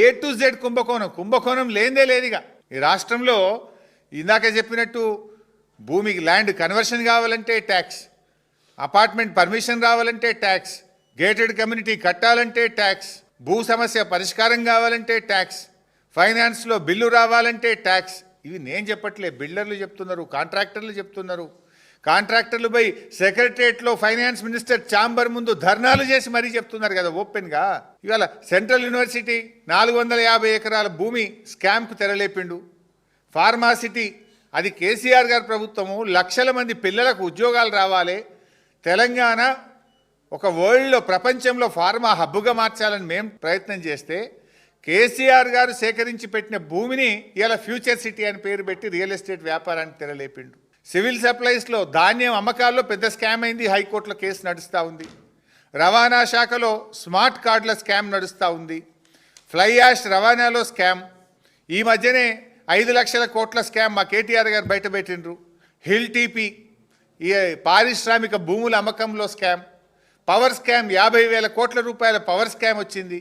A to Z కుంభకోణం. కుంభకోణం లేనిదే లేదుగా. ఈ రాష్ట్రంలో ఇందాక చెప్పినట్టు భూమికి ల్యాండ్ కన్వర్షన్ కావాలంటే ట్యాక్స్ అపార్ట్మెంట్ పర్మిషన్ రావాలంటే ట్యాక్స్ గేటెడ్ కమ్యూనిటీ కట్టాలంటే ట్యాక్స్ భూ సమస్య పరిష్కారం కావాలంటే ట్యాక్స్ ఫైనాన్స్లో బిల్లు రావాలంటే ట్యాక్స్. ఇవి నేను చెప్పట్లే బిల్డర్లు చెప్తున్నారు కాంట్రాక్టర్లు చెప్తున్నారు. కాంట్రాక్టర్లు సెక్రటరియట్లో ఫైనాన్స్ మినిస్టర్ ఛాంబర్ ముందు ధర్నాలు చేసి మరీ చెప్తున్నారు కదా ఓపెన్గా. ఇవాళ సెంట్రల్ యూనివర్సిటీ నాలుగు వందల యాభై ఎకరాల భూమి స్కామ్కు తెరలేపిండు. ఫార్మాసిటీ అది కేసీఆర్ గారి ప్రభుత్వము లక్షల మంది పిల్లలకు ఉద్యోగాలు రావాలి. తెలంగాణ ఒక వరల్డ్లో ప్రపంచంలో ఫార్మా హబ్బుగా మార్చాలని మేము ప్రయత్నం చేస్తే కేసీఆర్ గారు సేకరించి పెట్టిన భూమిని ఇలా ఫ్యూచర్ సిటీ అని పేరు పెట్టి రియల్ ఎస్టేట్ వ్యాపారానికి తెరలేపిండు. సివిల్ సప్లైస్లో ధాన్యం అమ్మకాల్లో పెద్ద స్కామ్ అయింది హైకోర్టులో కేసు నడుస్తూ ఉంది. రవాణా శాఖలో స్మార్ట్ కార్డుల స్కామ్ నడుస్తూ ఉంది. ఫ్లై యాష్ రవాణాలో స్కామ్. ఈ మధ్యనే ఐదు లక్షల కోట్ల స్కామ్ మా కేటీఆర్ గారు బయటపెట్టిండ్రు హిల్ టీపీ ఈ పారిశ్రామిక భూముల అమ్మకంలో స్కామ్. పవర్ స్కామ్ యాభై వేల కోట్ల రూపాయల పవర్ స్కామ్ వచ్చింది.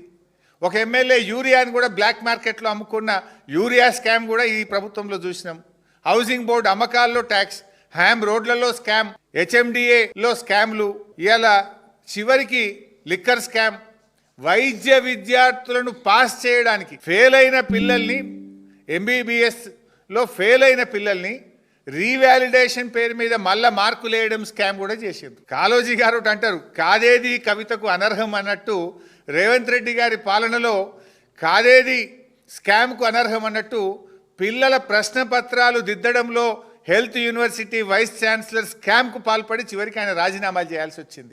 ఒక ఎమ్మెల్యే యూరియాని కూడా బ్లాక్ మార్కెట్లో అమ్ముకున్న యూరియా స్కామ్ కూడా ఈ ప్రభుత్వంలో చూసినాం. హౌసింగ్ బోర్డు అమ్మకాల్లో ట్యాక్స్ హ్యామ్ రోడ్లలో స్కామ్ హెచ్ఎండిఏలో స్కామ్లు ఇలా చివరికి లిక్కర్ స్కామ్. వైద్య విద్యార్థులను పాస్ చేయడానికి ఫెయిల్ అయిన పిల్లల్ని ఎంబీబీఎస్లో ఫెయిల్ అయిన పిల్లల్ని రీవాలిడేషన్ పేరు మీద మళ్ళా మార్కులు వేయడం స్కామ్ కూడా చేసింది కాలోజీ గారు అంటారు కాదేది కవితకు అనర్హం అన్నట్టు రేవంత్ రెడ్డి గారి పాలనలో కాదేది స్కామ్కు అనర్హం అన్నట్టు పిల్లల ప్రశ్న పత్రాలు దిద్దడంలో హెల్త్ యూనివర్సిటీ వైస్ ఛాన్సలర్ స్కామ్కు పాల్పడి చివరికి ఆయన రాజీనామా చేయాల్సి వచ్చింది.